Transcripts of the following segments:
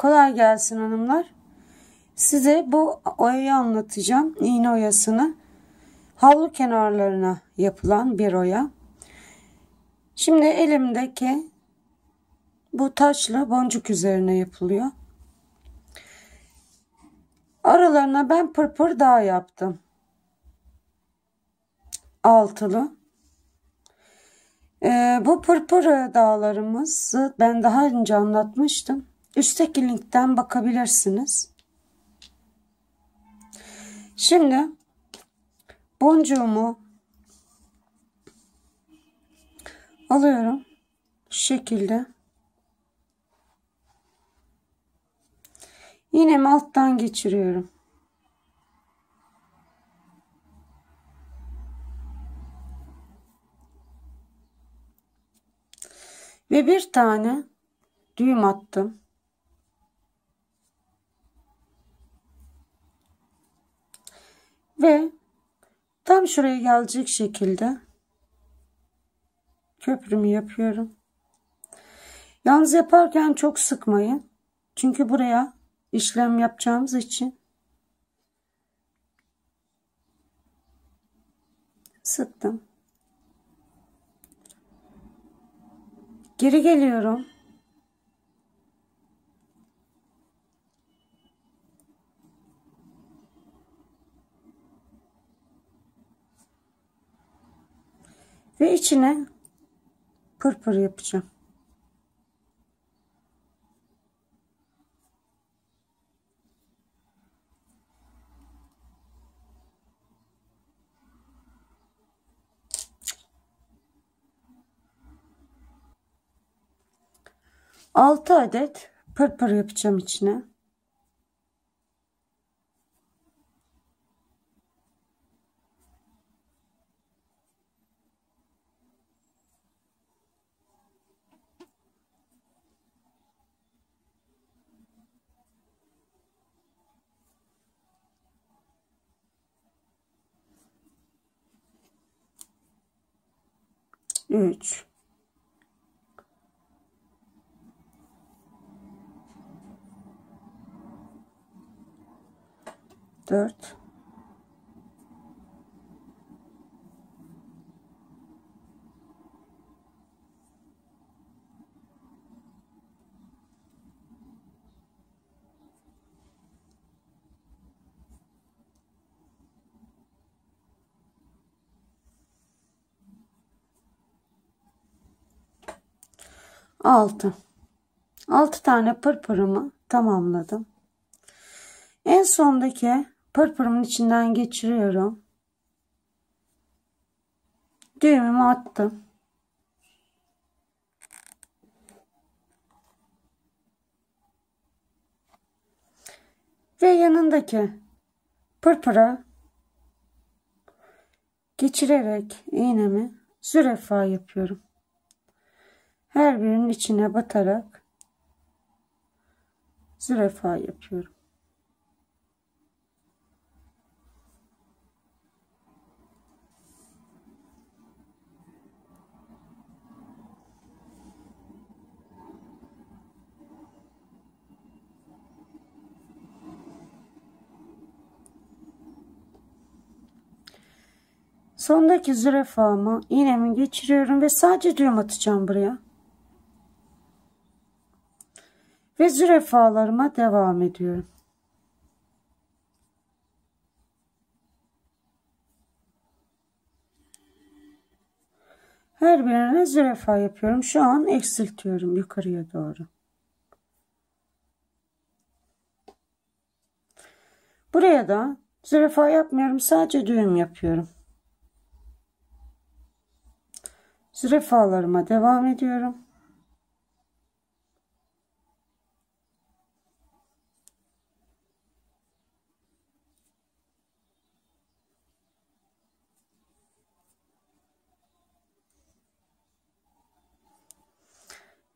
Kolay gelsin hanımlar. Size bu oyayı anlatacağım. İğne oyasını. Havlu kenarlarına yapılan bir oya. Şimdi elimdeki bu taşlı boncuk üzerine yapılıyor. Aralarına ben pırpır dağ yaptım. Altılı. Ee, bu pırpır dağlarımızı ben daha önce anlatmıştım. Üstteki linkten bakabilirsiniz. Şimdi boncuğumu alıyorum. Şu şekilde. İğnemi alttan geçiriyorum. Ve bir tane düğüm attım. Ve tam şuraya gelecek şekilde köprümü yapıyorum. Yalnız yaparken çok sıkmayın. Çünkü buraya işlem yapacağımız için sıktım. Geri geliyorum. Ve içine pırpır yapacağım. Altı adet pırpır yapacağım içine. Üç. Dört. Altı. Altı tane pırpırımı tamamladım. En sondaki pırpırımın içinden geçiriyorum. Düğümümü attım. Ve yanındaki pırpıra geçirerek iğnemi zürefa yapıyorum. Her birinin içine batarak zürefa yapıyorum. Sondaki zürafamı iğnemi geçiriyorum ve sadece düğüm atacağım buraya. Ve zürafalarıma devam ediyorum. Her birine zürafa yapıyorum. Şu an eksiltiyorum yukarıya doğru. Buraya da zürafa yapmıyorum. Sadece düğüm yapıyorum. Zürafalarıma devam ediyorum.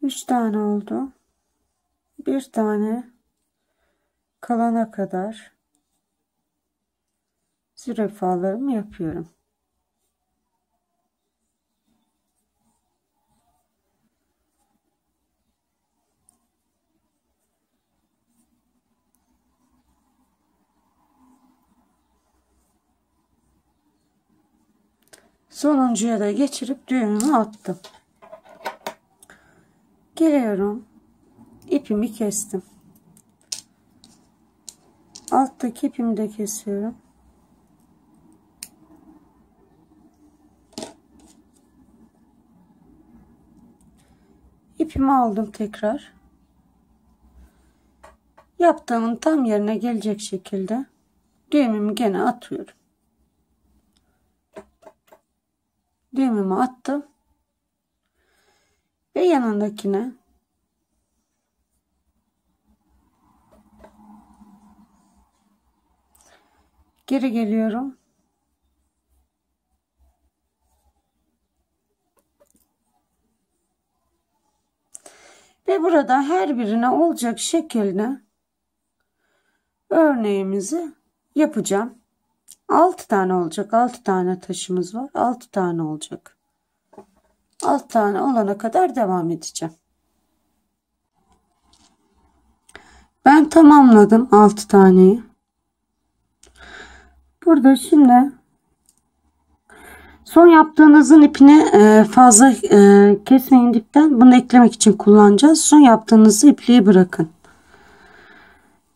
3 tane oldu. Bir tane kalana kadar zürafalarımı yapıyorum. Sonuncuya da geçirip düğümümü attım. Geliyorum. İpimi kestim. Alttaki ipimi de kesiyorum. İpimi aldım tekrar. Yaptığımın tam yerine gelecek şekilde düğümümü gene atıyorum. Düğümümü attım. Ve yanındakine geri geliyorum. Ve burada her birine olacak şekilde örneğimizi yapacağım. 6 tane olacak. 6 tane taşımız var. 6 tane olacak. 6 tane olana kadar devam edeceğim. Ben tamamladım 6 taneyi. Burada şimdi son yaptığınızın ipini e, fazla e, kesmeyin dipten. Bunu eklemek için kullanacağız. Son yaptığınızı ipliği bırakın.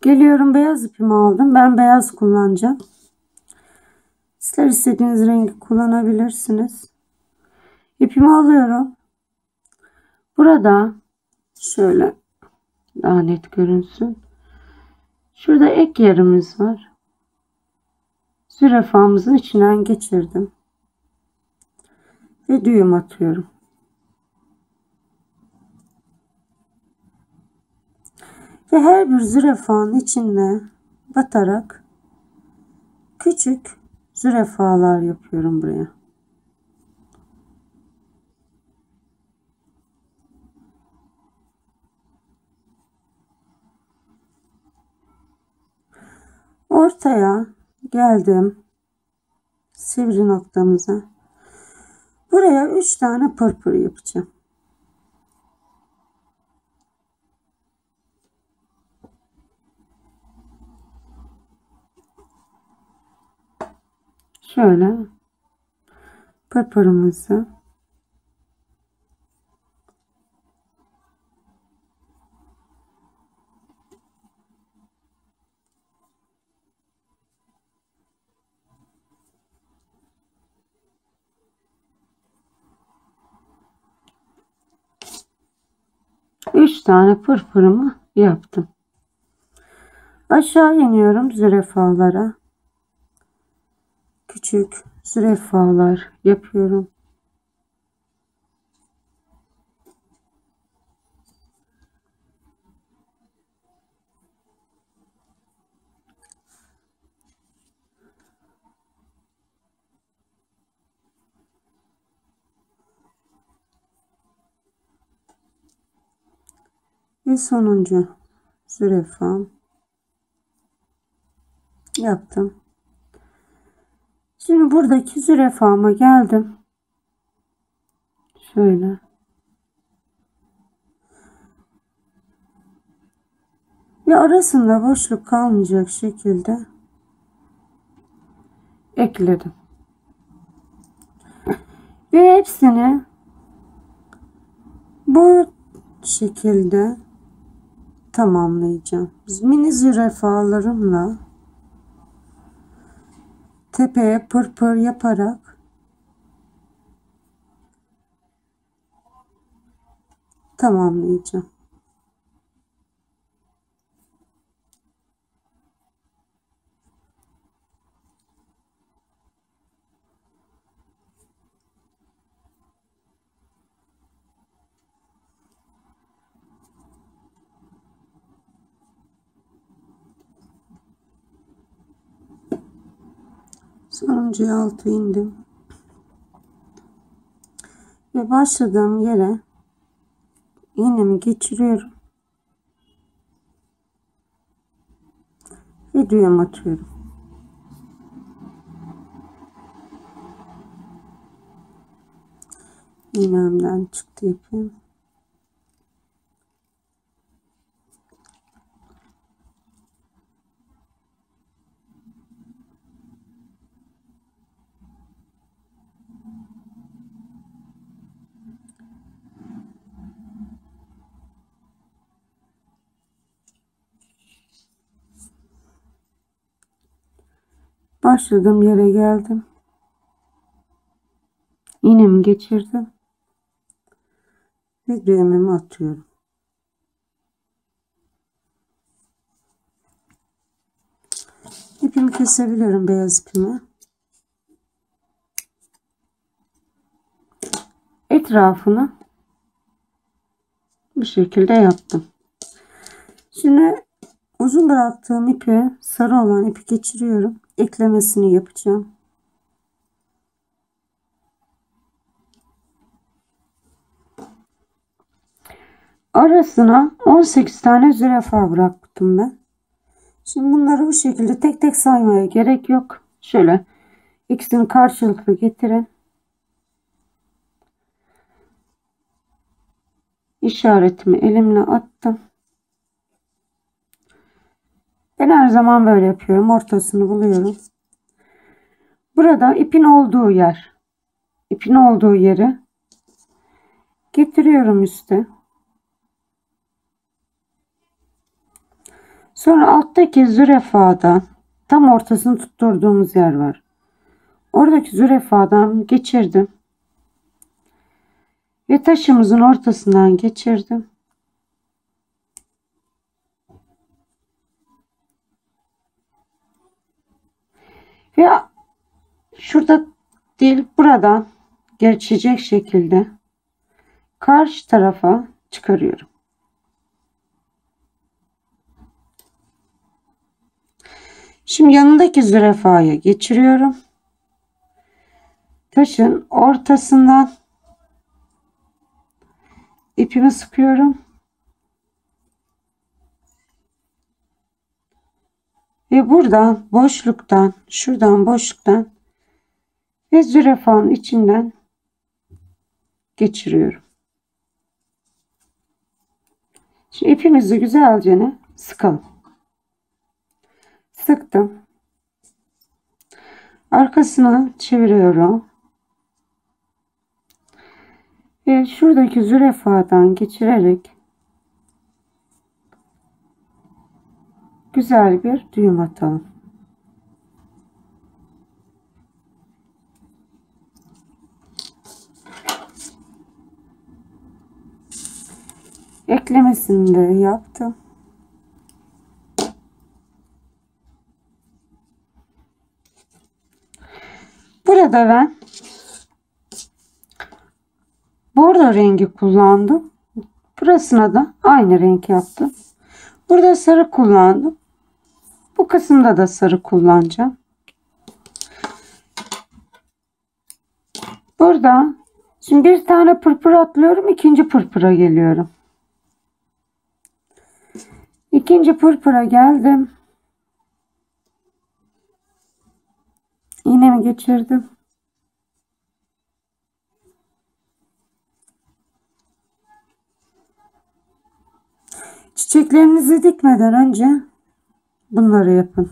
Geliyorum beyaz ipimi aldım. Ben beyaz kullanacağım. Sizler istediğiniz rengi kullanabilirsiniz. İpimi alıyorum. Burada şöyle daha net görünsün. Şurada ek yerimiz var. Zürafamızın içinden geçirdim. Ve düğüm atıyorum. Ve her bir zürafanın içine batarak küçük zürafalar yapıyorum buraya. Ortaya geldim. Sivri noktamıza. Buraya 3 tane pırpır yapacağım. Şöyle pırpırımızı Üç tane pırpırımı yaptım. Aşağı iniyorum zürafalara küçük zürafalar yapıyorum. Ve sonuncu zürafam yaptım. Şimdi buradaki zürafama geldim. Şöyle. Ve arasında boşluk kalmayacak şekilde ekledim. Ve hepsini bu şekilde tamamlayacağım. Mini zürafalarımla tepeye pırpır yaparak tamamlayacağım. Sonuncuya altı indim. Ve başladığım yere iğnemi geçiriyorum. Ve düğüm atıyorum. İğnemden çıktı ipim. Başladığım yere geldim. İğnemi geçirdim. Ve düğümümü atıyorum. İpimi kesebiliyorum beyaz ipimi. Etrafını bu şekilde yaptım. Şimdi uzun bıraktığım ipi sarı olan ipi geçiriyorum. Eklemesini yapacağım. Arasına 18 tane zürafa bıraktım ben. Şimdi bunları bu şekilde tek tek saymaya gerek yok. Şöyle ikisini karşılıklı getirin. İşaretimi elimle attım. Ben her zaman böyle yapıyorum. Ortasını buluyorum. Burada ipin olduğu yer. ipin olduğu yeri getiriyorum üste. Sonra alttaki zürefadan tam ortasını tutturduğumuz yer var. Oradaki zürefadan geçirdim. Ve taşımızın ortasından geçirdim. Ve şurada değil buradan geçecek şekilde karşı tarafa çıkarıyorum. Şimdi yanındaki zürafaya geçiriyorum. Taşın ortasından ipimi sıkıyorum. Ve buradan boşluktan, şuradan boşluktan ve zürafanın içinden geçiriyorum. Şimdi ipimizi güzelce sıkalım. Sıktım. Arkasını çeviriyorum. Ve şuradaki zürefadan geçirerek güzel bir düğüm atalım. Eklemesini de yaptım. Burada ben bordo rengi kullandım. Burasına da aynı renk yaptım. Burada sarı kullandım. Bu kısımda da sarı kullanacağım. Burada şimdi bir tane pırpır atlıyorum. ikinci pırpıra geliyorum. İkinci pırpıra geldim. İğnemi geçirdim. Çiçeklerinizi dikmeden önce bunları yapın.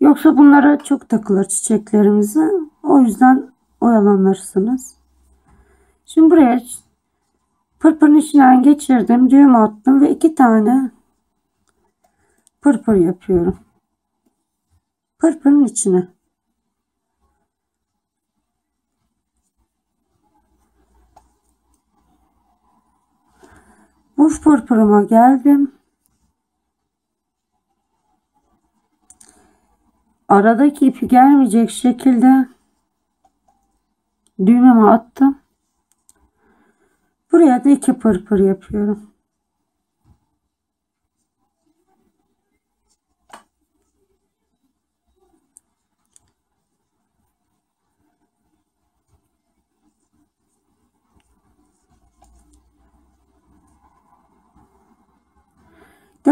Yoksa bunlara çok takılır çiçeklerimizi. O yüzden oyalanırsınız. Şimdi buraya pırpırın içinden geçirdim. Düğüm attım ve iki tane pırpır yapıyorum. Pırpırın içine. Muz pırpırıma geldim. Aradaki ipi gelmeyecek şekilde düğmemi attım. Buraya da iki pırpır yapıyorum.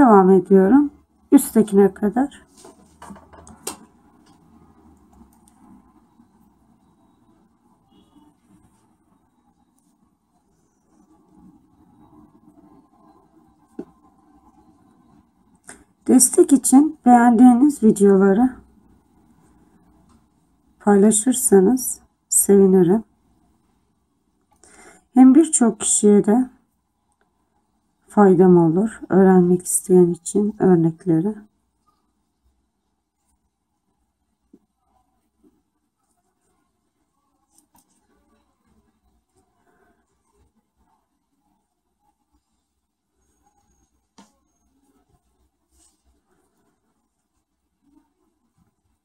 Devam ediyorum. Üsttekine kadar. Destek için beğendiğiniz videoları paylaşırsanız sevinirim. Hem birçok kişiye de faydam olur. Öğrenmek isteyen için örnekleri.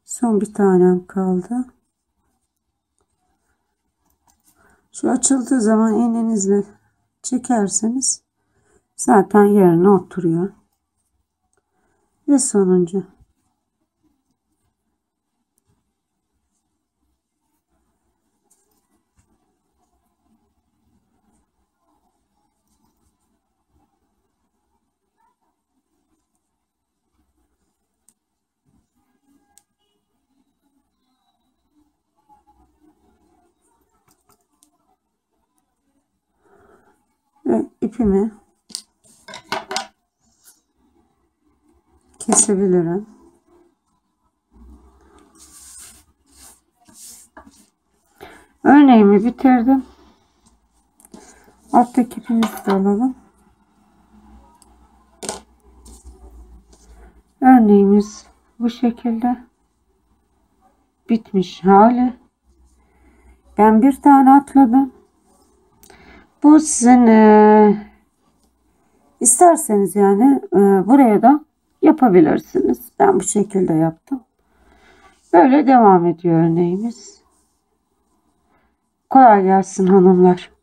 Son bir tanem kaldı. Şu açıldığı zaman iğnenizle çekerseniz zaten yerine oturuyor. Ve sonuncu. ve ipimi kesebilirim. Örneğimi bitirdim. Alttaki ipimizi de alalım. Örneğimiz bu şekilde bitmiş hali. Ben bir tane atladım. Bu sizin e, isterseniz yani e, buraya da yapabilirsiniz. Ben bu şekilde yaptım. Böyle devam ediyor örneğimiz. Kolay gelsin hanımlar.